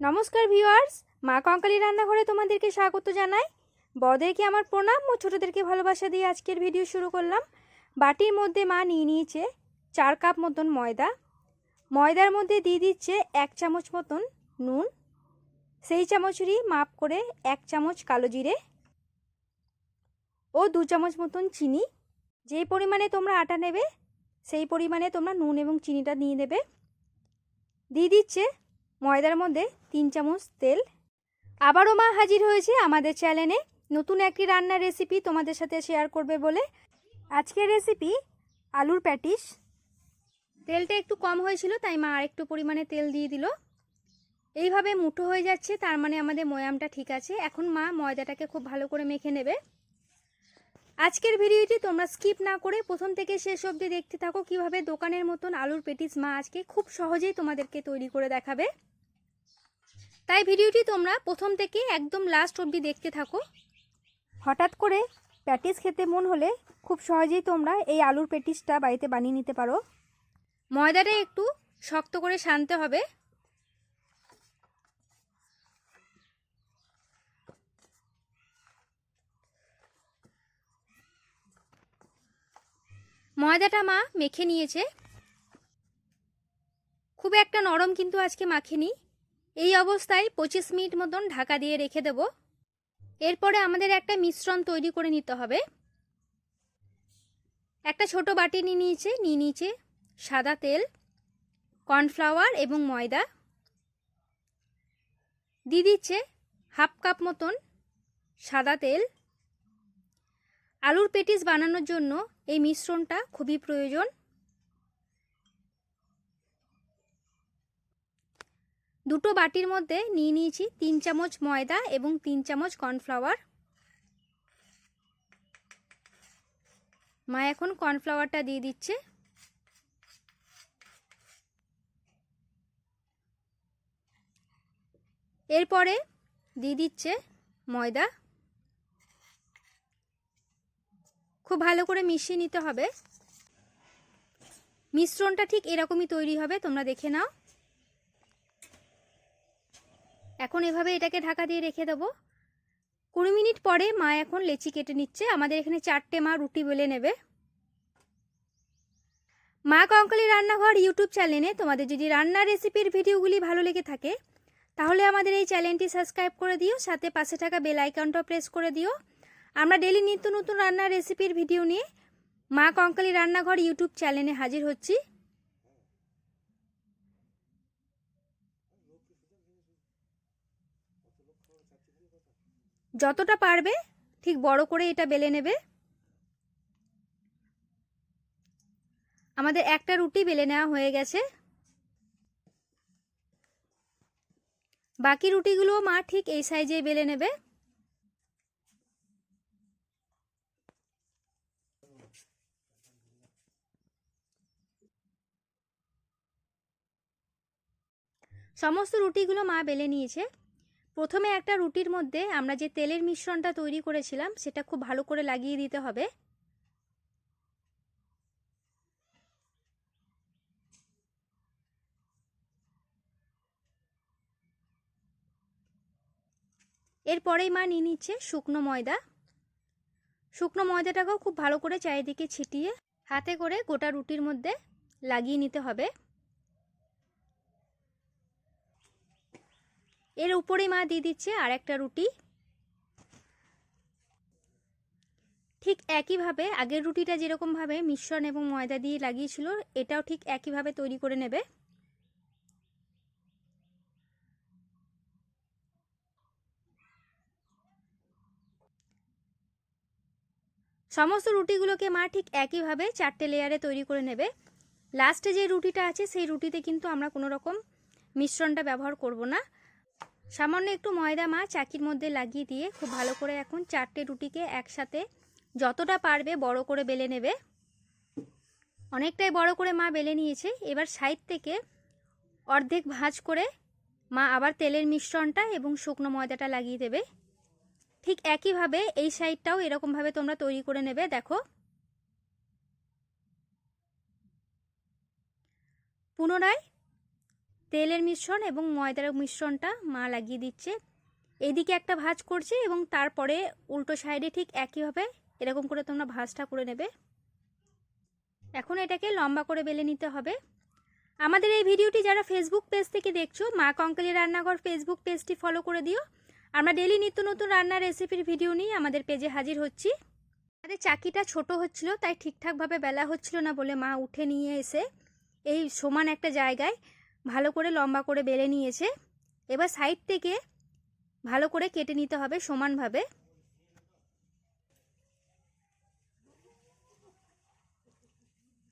নমস্কার ভিউয়ার্স, মা কঙ্কালী রান্নাঘরে তোমাদেরকে স্বাগত জানাই। বড়দেরকে আমার প্রণাম ও ছোটোদেরকে ভালোবাসা দিয়ে আজকের ভিডিও শুরু করলাম। বাটির মধ্যে মা নিয়ে নিয়েছে চার কাপ মতন ময়দা। ময়দার মধ্যে দিয়ে দিচ্ছে এক চামচ মতন নুন। সেই চামচেরই মাপ করে এক চামচ কালো জিরে ও দু চামচ মতন চিনি। যেই পরিমাণে তোমরা আটা নেবে, সেই পরিমাণে তোমরা নুন এবং চিনিটা নিয়ে দেবে দিয়ে দিচ্ছে ময়দার মধ্যে তিন চামচ তেল। আবারও মা হাজির হয়েছে আমাদের চ্যানেলে। নতুন একটি রান্নার রেসিপি তোমাদের সাথে শেয়ার করবে বলে। আজকের রেসিপি আলুর প্যাটিস। তেলটা একটু কম হয়েছিল, তাই মা আরেকটু পরিমাণে তেল দিয়ে দিল। এইভাবে মুঠো হয়ে যাচ্ছে, তার মানে আমাদের ময়ামটা ঠিক আছে। এখন মা ময়দাটাকে খুব ভালো করে মেখে নেবে। আজকের ভিডিওটি তোমরা স্কিপ না করে প্রথম থেকে শেষ অবধি দেখতে থাকো কীভাবে দোকানের মতন আলুর পেটিস মা আজকে খুব সহজেই তোমাদেরকে তৈরি করে দেখাবে। তাই ভিডিওটি তোমরা প্রথম থেকে একদম লাস্ট অবধি দেখতে থাকো। হঠাৎ করে প্যাটিস খেতে মন হলে খুব সহজেই তোমরা এই আলুর প্যাটিসটা বাড়িতে বানিয়ে নিতে পারো। ময়দাটা একটু শক্ত করে সানতে হবে। ময়দাটা মা মেখে নিয়েছে। খুব একটা নরম কিন্তু আজকে মাখিনি। এই অবস্থায় পঁচিশ মিনিট মতন ঢাকা দিয়ে রেখে দেব। এরপরে আমাদের একটা মিশ্রণ তৈরি করে নিতে হবে। একটা ছোট বাটি নিয়ে নিয়েছে নিয়ে নিয়েছে সাদা তেল, কর্নফ্লাওয়ার এবং ময়দা। দিয়ে দিচ্ছে হাফ কাপ মতন সাদা তেল। আলুর পেটিস বানানোর জন্য এই মিশ্রণটা খুবই প্রয়োজন। দুটো বাটির মধ্যে নিয়ে নিয়েছি তিন চামচ ময়দা এবং তিন চামচ কর্নফ্লাওয়ার। মা এখন কর্নফ্লাওয়ারটা দিয়ে দিচ্ছে। এরপরে দিয়ে দিচ্ছে ময়দা। খুব ভালো করে মিশিয়ে নিতে হবে। মিশ্রণটা ঠিক এরকমই তৈরি হবে, তোমরা দেখে নাও। এখন এভাবে এটাকে ঢাকা দিয়ে রেখে দেবো। কুড়ি মিনিট পরে মা এখন লেচি কেটে নিচ্ছে। আমাদের এখানে চারটে মা রুটি বেলে নেবে। মা কঙ্কালি রান্নাঘর ইউটিউব চ্যানেলে তোমাদের যদি রান্নার রেসিপির ভিডিওগুলি ভালো লেগে থাকে, তাহলে আমাদের এই চ্যানেলটি সাবস্ক্রাইব করে দিও, সাথে পাশে থাকা বেল আইকনটা প্রেস করে দিও। আমরা ডেলি নিত্য নতুন রান্নার রেসিপির ভিডিও নিয়ে মা কঙ্কালি রান্নাঘর ইউটিউব চ্যানেলে হাজির হচ্ছি। যতটা পারবে, ঠিক বড় করে এটা বেলে নেবে। আমাদের একটা রুটি বেলে নেওয়া হয়ে গেছে। বাকি রুটিগুলো মা ঠিক এই সাইজে বেলে নেবে। সমস্ত রুটিগুলো মা বেলে নিয়েছে। প্রথমে একটা রুটির মধ্যে আমরা যে তেলের মিশ্রণটা তৈরি করেছিলাম, সেটা খুব ভালো করে লাগিয়ে দিতে হবে। এরপরেই মা নিয়ে নিচ্ছে শুকনো ময়দা। শুকনো ময়দাটাকেও খুব ভালো করে চারিদিকে ছিটিয়ে হাতে করে গোটা রুটির মধ্যে লাগিয়ে নিতে হবে। এর উপরেই মা দিয়ে দিচ্ছে আর একটা রুটি। ঠিক একইভাবে আগের রুটিটা যেরকমভাবে মিশ্রণ এবং ময়দা দিয়ে লাগিয়েছিল, এটাও ঠিক একইভাবে তৈরি করে নেবে। সমস্ত রুটিগুলোকে মা ঠিক একইভাবে চারটে লেয়ারে তৈরি করে নেবে। লাস্টে যে রুটিটা আছে, সেই রুটিতে কিন্তু আমরা কোনো রকম মিশ্রণটা ব্যবহার করব না। সামান্য একটু ময়দা মা চাকির মধ্যে লাগিয়ে দিয়ে খুব ভালো করে এখন চারটে রুটিকে একসাথে যতটা পারবে বড় করে বেলে নেবে। অনেকটাই বড় করে মা বেলে নিয়েছে। এবার সাইড থেকে অর্ধেক ভাঁজ করে মা আবার তেলের মিশ্রণটা এবং শুকনো ময়দাটা লাগিয়ে দেবে। ঠিক একইভাবে এই সাইডটাও এরকমভাবে তোমরা তৈরি করে নেবে, দেখো। পুনরায় তেলের মিশ্রণ এবং ময়দার মিশ্রণটা মা লাগিয়ে দিচ্ছে। এদিকে একটা ভাজ করছে এবং তারপরে উল্টো সাইডে ঠিক একইভাবে এরকম করে তোমরা ভাজটা করে নেবে। এখন এটাকে লম্বা করে বেলে নিতে হবে। আমাদের এই ভিডিওটি যারা ফেসবুক পেজ থেকে দেখছ, মা কঙ্কালি রান্নাঘর ফেসবুক পেজটি ফলো করে দিও। আমরা ডেলি নিত্য নতুন রান্নার রেসিপির ভিডিও নিয়ে আমাদের পেজে হাজির হচ্ছি। আমাদের চাকিটা ছোট হচ্ছিল, তাই ঠিকঠাকভাবে বেলা হচ্ছিল না বলে মা উঠে নিয়ে এসে এই সমান একটা জায়গায় ভালো করে লম্বা করে বেলে নিয়েছে। এবার সাইড থেকে ভালো করে কেটে নিতে হবে সমানভাবে।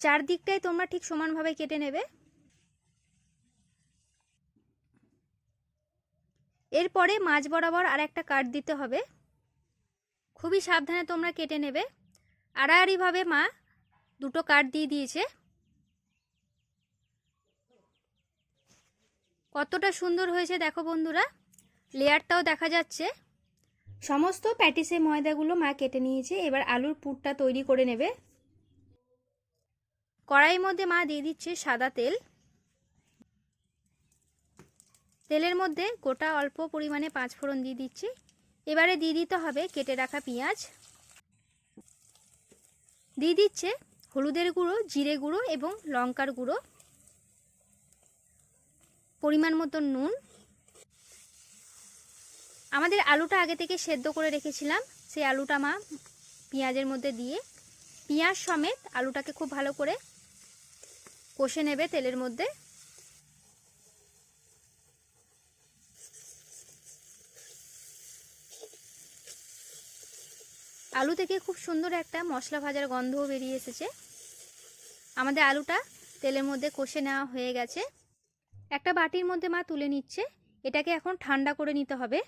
চারদিকটাই তোমরা ঠিক সমানভাবে কেটে নেবে। এরপরে মাছ বরাবর আর একটা কাট দিতে হবে। খুবই সাবধানে তোমরা কেটে নেবে। আড়াআড়িভাবে মা দুটো কাট দিয়ে দিয়েছে। কতটা সুন্দর হয়েছে দেখো বন্ধুরা। লেয়ারটাও দেখা যাচ্ছে। সমস্ত প্যাটিসে ময়দাগুলো মা কেটে নিয়েছে, এবার আলুর পুরটা তৈরি করে নেবে। কড়াইয়ের মধ্যে মা দিয়ে দিচ্ছে সাদা তেল। তেলের মধ্যে গোটা অল্প পরিমাণে পাঁচ ফোড়ন দিয়ে দিচ্ছি। এবারে দিয়ে দিতে হবে কেটে রাখা পেঁয়াজ। দিয়ে দিচ্ছে হলুদের গুঁড়ো, জিরে গুঁড়ো এবং লঙ্কার গুঁড়ো। পরিমাণ মতো নুন। আমাদের আলুটা আগে থেকে সেদ্ধ করে রেখেছিলাম। সেই আলুটা মা পেঁয়াজের মধ্যে দিয়ে। পেঁয়াজ সমেত আলুটাকে খুব ভালো করে কষে নেবে তেলের মধ্যে। আলু থেকে খুব সুন্দর একটা মশলা ভাজার গন্ধও বেরিয়ে এসেছে। আমাদের আলুটা তেলের মধ্যে কষে নেওয়া হয়ে গেছে। একটা বাটির মধ্যে মা তুলে নিচ্ছে। এটাকে এখন ঠান্ডা করে নিতে হবে।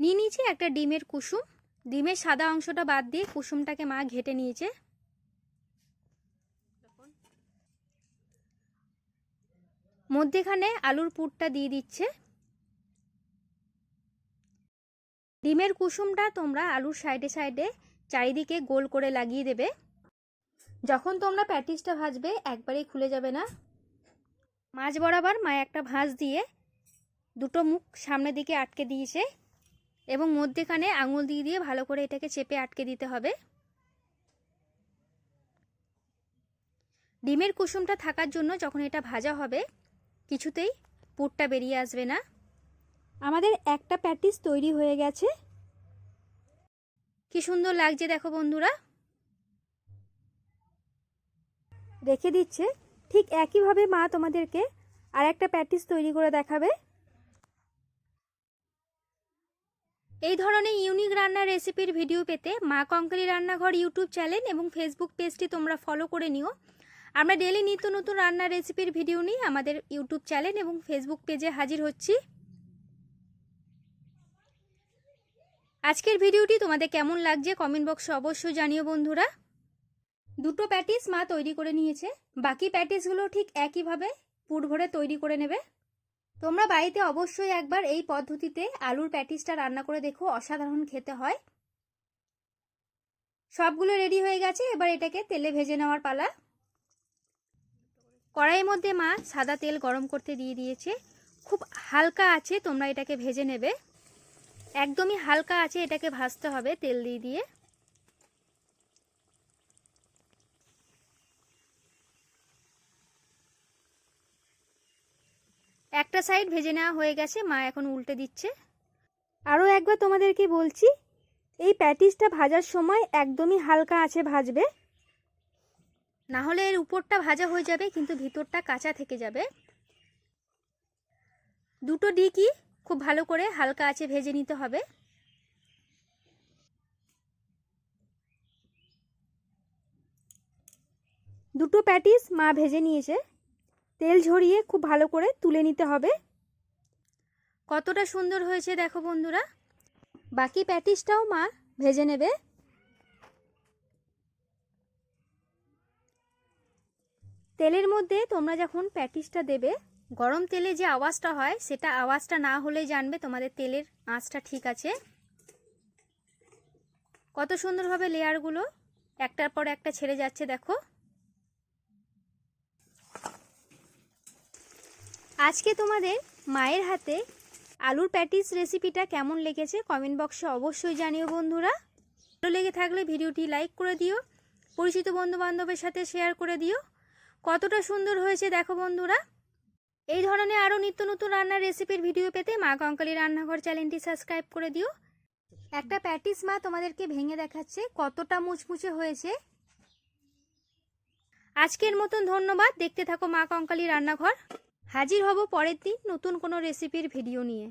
নিয়ে নিয়েছি একটা ডিমের কুসুম। ডিমের সাদা অংশটা বাদ দিয়ে কুসুমটাকে মা ঘেটে নিয়েছে। মধ্যেখানে আলুর পুরটা দিয়ে দিচ্ছে। ডিমের কুসুমটা তোমরা আলুর সাইডে সাইডে চারিদিকে গোল করে লাগিয়ে দেবে। যখন তোমরা প্যাটিসটা ভাজবে, একবারেই খুলে যাবে না। মাছ বরাবর মা একটা ভাঁজ দিয়ে দুটো মুখ সামনের দিকে আটকে দিয়েছে এবং মধ্যেখানে আঙুল দিয়ে দিয়ে ভালো করে এটাকে চেপে আটকে দিতে হবে। ডিমের কুসুমটা থাকার জন্য যখন এটা ভাজা হবে, কিছুতেই পুরটা বেরিয়ে আসবে না। আমাদের একটা প্যাটিস তৈরি হয়ে গেছে। কি সুন্দর লাগছে দেখো বন্ধুরা। রেখে দিচ্ছে। ঠিক একইভাবে মা তোমাদেরকে আর একটা প্যাটিস তৈরি করে দেখাবে। এই ধরনের ইউনিক রান্নার রেসিপির ভিডিও পেতে মা কঙ্কালি রান্নাঘর ইউটিউব চ্যানেল এবং ফেসবুক পেজটি তোমরা ফলো করে নিও। আমরা ডেলি নিত্য নতুন রান্নার রেসিপির ভিডিও নিয়ে আমাদের ইউটিউব চ্যানেল এবং ফেসবুক পেজে হাজির হচ্ছি। আজকের ভিডিওটি তোমাদের কেমন লাগছে? কমেন্ট বক্সে অবশ্যই জানিও বন্ধুরা। দুটো প্যাটিস মা তৈরি করে নিয়েছে। বাকি প্যাটিসগুলো ঠিক একইভাবে পুর ভরে তৈরি করে নেবে। তোমরা বাড়িতে অবশ্যই একবার এই পদ্ধতিতে আলুর প্যাটিসটা রান্না করে দেখো, অসাধারণ খেতে হয়। সবগুলো রেডি হয়ে গেছে, এবার এটাকে তেলে ভেজে নেওয়ার পালা। কড়াইয়ের মধ্যে মা সাদা তেল গরম করতে দিয়ে দিয়েছে। খুব হালকা আছে, তোমরা এটাকে ভেজে নেবে। একদমই হালকা আছে, এটাকে ভাজতে হবে তেল দিয়ে দিয়ে। একটা সাইড ভেজে নেওয়া হয়ে গেছে, মা এখন উল্টে দিচ্ছে। আরও একবার তোমাদেরকে বলছি, এই প্যাটিসটা ভাজার সময় একদমই হালকা আছে ভাজবে। না হলে এর উপরটা ভাজা হয়ে যাবে, কিন্তু ভিতরটা কাঁচা থেকে যাবে। দুটো ডিকি খুব ভালো করে হালকা আছে ভেজে নিতে হবে। দুটো প্যাটিস মা ভেজে নিয়েছে। তেল ঝরিয়ে খুব ভালো করে তুলে নিতে হবে। কতটা সুন্দর হয়েছে দেখো বন্ধুরা। বাকি প্যাটিসটাও মা ভেজে নেবে। তেলের মধ্যে তোমরা যখন প্যাটিসটা দেবে, গরম তেলে যে আওয়াজটা হয়, সেটা আওয়াজটা না হলেই জানবে তোমাদের তেলের আঁচটা ঠিক আছে। কত সুন্দরভাবে লেয়ারগুলো একটার পর একটা ছেড়ে যাচ্ছে দেখো। আজকে তোমাদের মায়ের হাতে আলুর প্যাটিস রেসিপিটা কেমন লেগেছে কমেন্ট বক্সে অবশ্যই জানিও বন্ধুরা। ভালো লেগে থাকলে ভিডিওটি লাইক করে দিও, পরিচিত বন্ধু বান্ধবের সাথে শেয়ার করে দিও। কতটা সুন্দর হয়েছে দেখো বন্ধুরা। এই ধরনের আরও নিত্য নতুন রান্নার রেসিপির ভিডিও পেতে মা কঙ্কালি রান্নাঘর চ্যানেলটি সাবস্ক্রাইব করে দিও। একটা প্যাটিস মা তোমাদেরকে ভেঙে দেখাচ্ছে, কতটা মুচমুচে হয়েছে। আজকের মতন ধন্যবাদ, দেখতে থাকো মা কঙ্কালি রান্নাঘর। হাজির হব পরের দিন নতুন কোনো রেসিপির ভিডিও নিয়ে।